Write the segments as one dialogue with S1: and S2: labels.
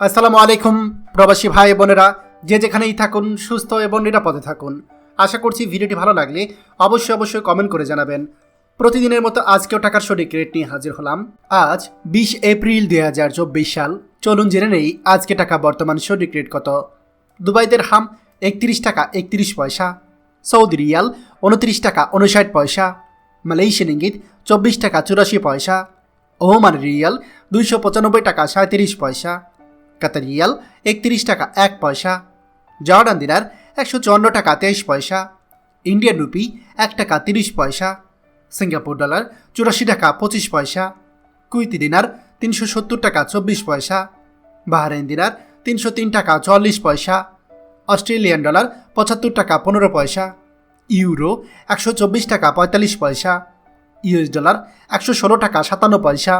S1: আসসালামু আলাইকুম, প্রবাসী ভাই বোনেরা। যে যেখানেই থাকুন, সুস্থ এবং নিরাপদে থাকুন। আশা করছি ভিডিওটি ভালো লাগলে অবশ্যই অবশ্যই কমেন্ট করে জানাবেন। প্রতিদিনের মতো আজকেও টাকার সঠিক রেট নিয়ে হাজির হলাম। আজ বিশ এপ্রিল দুই হাজার চব্বিশ সাল। চলুন জেনে নেই আজকে টাকা বর্তমান সঠিক রেট কত। দুবাইদের হাম একত্রিশ টাকা একত্রিশ পয়সা, সৌদি রিয়াল উনত্রিশ টাকা উনষাট পয়সা, মালয়েশিয়ান ইঙ্গিত চব্বিশ টাকা চুরাশি পয়সা, ওমান রিয়াল দুইশো পঁচানব্বই টাকা সাঁত্রিশ পয়সা কাতার রিয়াল একত্রিশ টাকা, এক পয়সা। জর্ডান দিনার একশো চুয়ান্ন টাকা, তেইশ পয়সা। ইন্ডিয়ান রুপি এক টাকা, তিরিশ পয়সা। সিঙ্গাপুর ডলার চুরাশি টাকা, পঁচিশ পয়সা। কুইতি দিনার তিনশো সত্তর টাকা, চব্বিশ পয়সা। বাহারাইন দিনার তিনশো তিন টাকা চল্লিশ পয়সা। অস্ট্রেলিয়ান ডলার পঁচাত্তর টাকা, পনেরো পয়সা। ইউরো একশো চব্বিশ টাকা, পঁয়তাল্লিশ পয়সা। ইউএস ডলার একশো ষোলো টাকা, সাতান্ন পয়সা।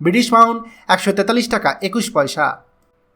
S1: ব্রিটিশ পাউন্ড একশো তেতাল্লিশ টাকা, একুশ পয়সা।